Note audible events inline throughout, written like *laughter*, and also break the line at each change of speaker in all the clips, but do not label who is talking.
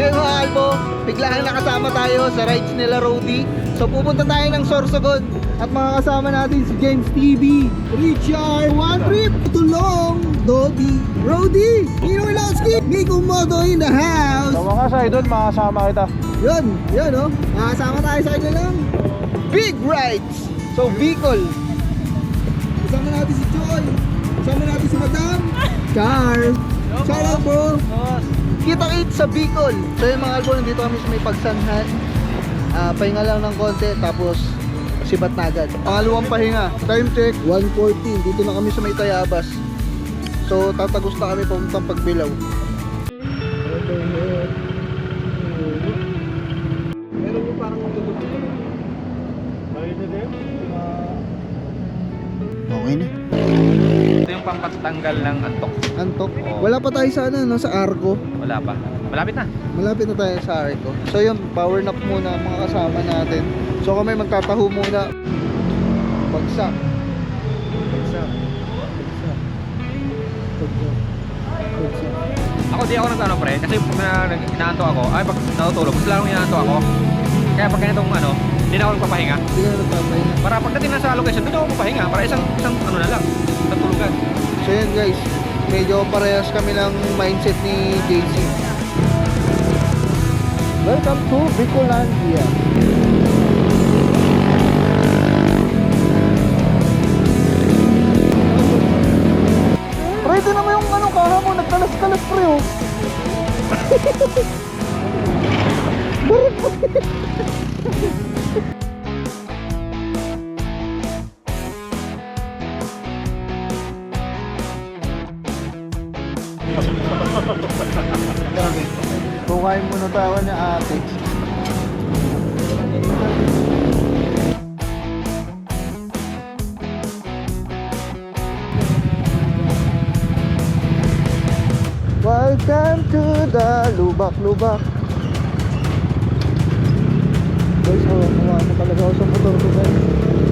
Ngayon mga kalbo, biglaan nakasama tayo sa rides nila Rody. So pupunta tayo ng Sorsogon at mga kasama natin si James TV, Richard, One Trip, Tulong, Dobby, Rody, Nino Ilowski, Nico Moto in the house.
Sa wakas idol, makasama kita.
Yun, yun oh. Nakasama tayo sa kanya lang. Big rides! So, Bicol. Kasama natin si Joy. Kasama natin si Madam. Charles. Shout out bro. Kita kit sa Bicol. So yun mga kalbo, nandito kami sa may pagsanhan. Ah, pahinga lang ng konti, tapos sibat na agad. Pangalawang pahinga. Time check, 1.14. Dito na kami sa may Tayabas. So, tatagos na kami papuntang Pagbilaw. Meron mo parang tututok Okay na.
Yung pampatanggal ng antok.
Antok. Wala pa tayo sa ano, no, sa Argo.
Wala pa. Malapit na.
Malapit na tayo sa Argo. So yun, power nap muna mga kasama natin. So kami magtataho muna. Bagsak. Bagsak. Bagsak. Bagsak. Bagsak.
Ako di ako nagano pre. Kasi pag na, inaantok ako, ay pag natutulog, mas lalong inaantok ako. Kaya pag ganitong ano, hindi na ako nagpapahinga.
Hindi na nagpapahinga.
Para pagdating na sa location, doon ako mapahinga. Para isang, isang ano na lang. Isang tulugan.
So yun guys, medyo parehas kami ng mindset ni JC. Welcome to Bicolandia. Ready naman yung ano kaha mo, nagkalas-kalas pre oh. *laughs* Grabe. Bukain mo na tawa niya ate. Welcome to the lubak-lubak. Guys, hawa hawa mo talaga ako sa motor ko guys.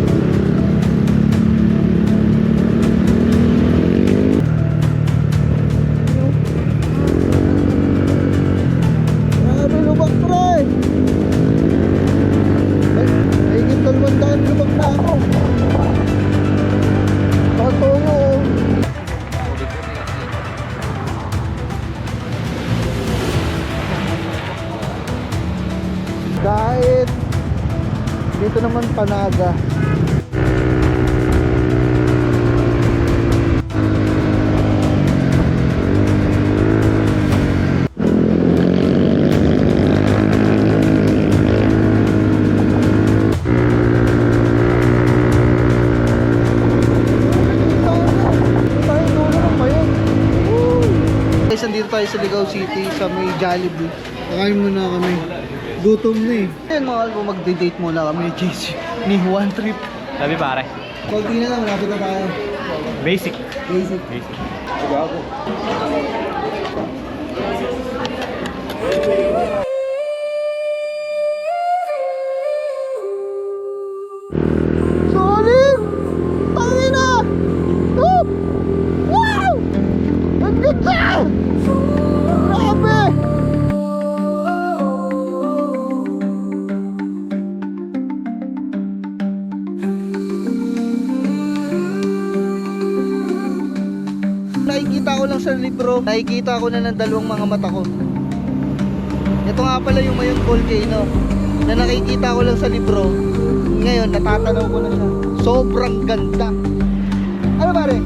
Kahit dito naman panaga. Guys, andito tayo sa Ligaw City sa may Jollibee. Kakain muna kami. Gutom na eh. Ayun mga kalbo, magde-date muna kami ni JC. Ni One Trip.
Sabi pare.
Konti na lang, malapit na tayo.
Basic.
Basic.
Basic.
Solid! Nakikita ko lang sa libro, nakikita ko na ng dalawang mga mata ko. Ito nga pala yung Mayon Volcano na nakikita ko lang sa libro. Ngayon, natatanaw ko na siya. Sobrang ganda. Ano pare?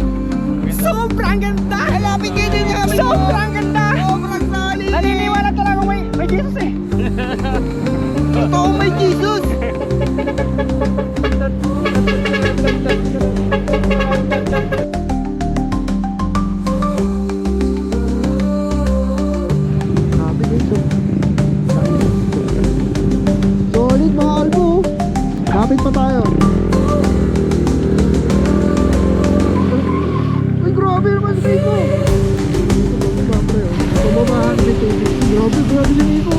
Sobrang ganda!
Malapit kayo din kami.
Sobrang ganda!
Sobrang solid.
Naniniwala talaga may, may Jesus eh!
Totoo may Jesus. Kapit pa tayo. Uy, grabe naman si Nico. Pumamahan ni tubig. Grabe, grabe si Nico.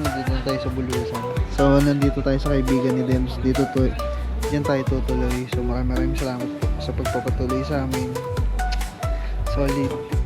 Sa Bulusan. So, nandito tayo sa kaibigan ni Dems. Dito to, diyan tayo tutuloy. So, maraming maraming salamat sa pagpapatuloy sa amin. Solid.